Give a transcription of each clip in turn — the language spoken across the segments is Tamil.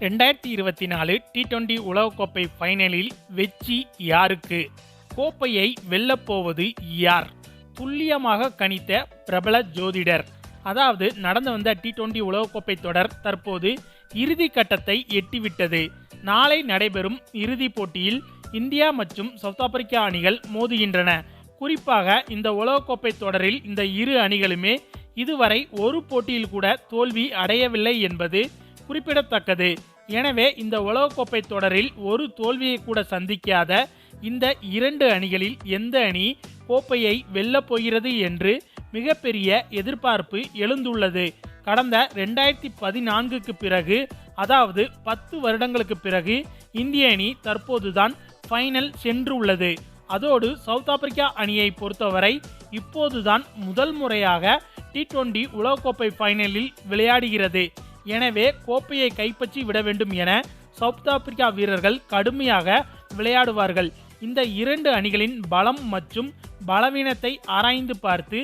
ரெண்டாயிரத்தி இருபத்தி நாலு டி டுவெண்டி உலகக்கோப்பை ஃபைனலில் வெற்றி யாருக்கு? கோப்பையை வெல்லப்போவது யார்? துல்லியமாக கணித்த பிரபல ஜோதிடர். அதாவது நடந்து வந்த டி டுவெண்டி உலகக்கோப்பை தொடர் தற்போது இறுதி கட்டத்தை எட்டிவிட்டது. நாளை நடைபெறும் இறுதிப் போட்டியில் இந்தியா மற்றும் சவுத் ஆப்பிரிக்கா அணிகள் மோதுகின்றன. குறிப்பாக இந்த உலகக்கோப்பை தொடரில் இந்த இரு அணிகளுமே இதுவரை ஒரு போட்டியில் கூட தோல்வி அடையவில்லை என்பது குறிப்பிடத்தக்கது. எனவே இந்த உலகக்கோப்பை தொடரில் ஒரு தோல்வியை கூட சந்திக்காத இந்த இரண்டு அணிகளில் எந்த அணி கோப்பையை வெல்லப் போகிறது என்று மிகப்பெரிய எதிர்பார்ப்பு எழுந்துள்ளது. கடந்த ரெண்டாயிரத்தி பதினான்குக்கு பிறகு அதாவது பத்து வருடங்களுக்கு பிறகு இந்திய அணி தற்போதுதான் ஃபைனல் சென்றுள்ளது. அதோடு சவுத் ஆப்பிரிக்கா அணியை பொறுத்தவரை இப்போதுதான் முதல் முறையாக டி டுவெண்டி உலகக்கோப்பை ஃபைனலில் விளையாடுகிறது. எனவே கோப்பையை கைப்பற்றி விட வேண்டும் என சவுத் ஆப்பிரிக்கா வீரர்கள் கடுமையாக விளையாடுவார்கள். இந்த இரண்டு அணிகளின் பலம் மற்றும் பலவீனத்தை ஆராய்ந்து பார்த்து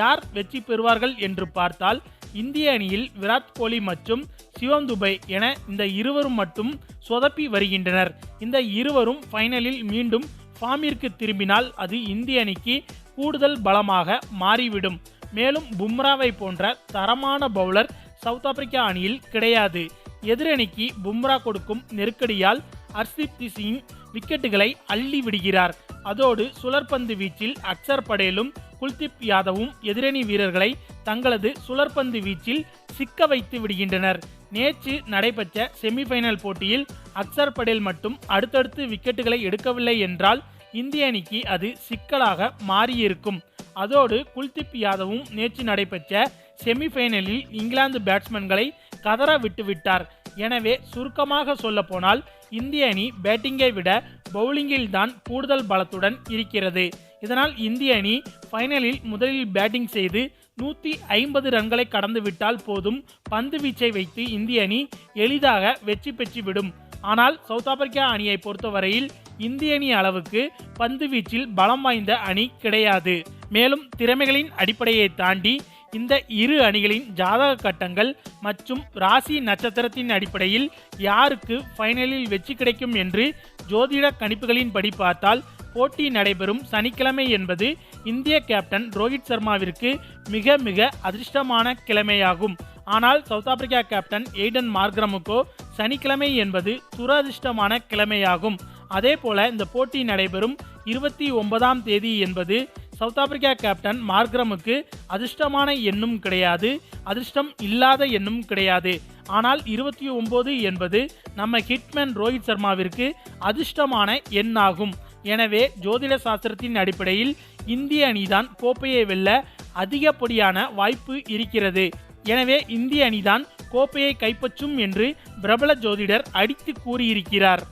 யார் வெற்றி பெறுவார்கள் என்று பார்த்தால் இந்திய அணியில் விராட் கோலி மற்றும் சிவம் துபை என இந்த இருவரும் மட்டும் சொதப்பி வருகின்றனர். இந்த இருவரும் ஃபைனலில் மீண்டும் ஃபார்மிற்கு திரும்பினால் அது இந்திய அணிக்கு கூடுதல் பலமாக மாறிவிடும். மேலும் பும்ராவை போன்ற தரமான பவுலர் சவுத் ஆப்பிரிக்கா அணியில் கிடையாது. எதிரணிக்கு பும்ரா கொடுக்கும் நெருக்கடியால் ஹர்ஷித் சிங் விக்கெட்டுகளை அள்ளி விடுகிறார். அதோடு சுழற்பந்து வீச்சில் அக்சர் படேலும் குல்தீப் யாதவும் எதிரணி வீரர்களை தங்களது சுழற்பந்து வீச்சில் சிக்க வைத்து விடுகின்றனர். நேற்று நடைபெற்ற செமிஃபைனல் போட்டியில் அக்சர் படேல் மட்டும் அடுத்தடுத்து விக்கெட்டுகளை எடுக்கவில்லை என்றால் இந்திய அணிக்கு அது சிக்கலாக மாறியிருக்கும். அதோடு குல்தீப் யாதவும் நேற்று நடைபெற்ற செமிஃபைனலில் இங்கிலாந்து பேட்ஸ்மேன்களை கதற விட்டுவிட்டார். எனவே சுருக்கமாக சொல்லப்போனால் இந்திய அணி பேட்டிங்கை விட பவுலிங்கில் தான் கூடுதல் பலத்துடன் இருக்கிறது. இதனால் இந்திய அணி ஃபைனலில் முதலில் பேட்டிங் செய்து நூற்றி ஐம்பது ரன்களை கடந்துவிட்டால் போதும். பந்து வீச்சை வைத்து இந்திய அணி எளிதாக வெற்றி பெற்றுவிடும் ஆனால் சவுத் ஆப்பிரிக்கா அணியை பொறுத்தவரையில் இந்திய அணி அளவுக்கு பந்து வீச்சில் பலம் வாய்ந்த அணி கிடையாது. மேலும் திறமைகளின் அடிப்படையை தாண்டி இந்த இரு அணிகளின் ஜாதக கட்டங்கள் மற்றும் ராசி நட்சத்திரத்தின் அடிப்படையில் யாருக்கு ஃபைனலில் வெற்றி கிடைக்கும் என்று ஜோதிட கணிப்புகளின்படி பார்த்தால் போட்டி நடைபெறும் சனிக்கிழமை என்பது இந்திய கேப்டன் ரோஹித் சர்மாவிற்கு மிக மிக அதிர்ஷ்டமான கிழமையாகும். ஆனால் சவுத் ஆப்பிரிக்கா கேப்டன் எய்டன் மார்க்ரமுக்கோ சனிக்கிழமை என்பது துரதிர்ஷ்டமான கிழமையாகும். அதே போல இந்த போட்டி நடைபெறும் இருபத்தி ஒன்பதாம் தேதி என்பது சவுத் ஆப்பிரிக்கா கேப்டன் மார்க்ரமுக்கு அதிர்ஷ்டமான எண்ணும் கிடையாது அதிர்ஷ்டம் இல்லாத எண்ணும் கிடையாது. ஆனால் இருபத்தி ஒன்பது என்பது நம்ம ஹிட்மேன் ரோஹித் சர்மாவிற்கு அதிர்ஷ்டமான எண்ணாகும். எனவே ஜோதிட சாஸ்திரத்தின் அடிப்படையில் இந்திய அணிதான் கோப்பையை வெல்ல அதிகப்படியான வாய்ப்பு இருக்கிறது. எனவே இந்திய அணிதான் கோப்பையை கைப்பற்றும் என்று பிரபல ஜோதிடர் அடித்து கூறியிருக்கிறார்.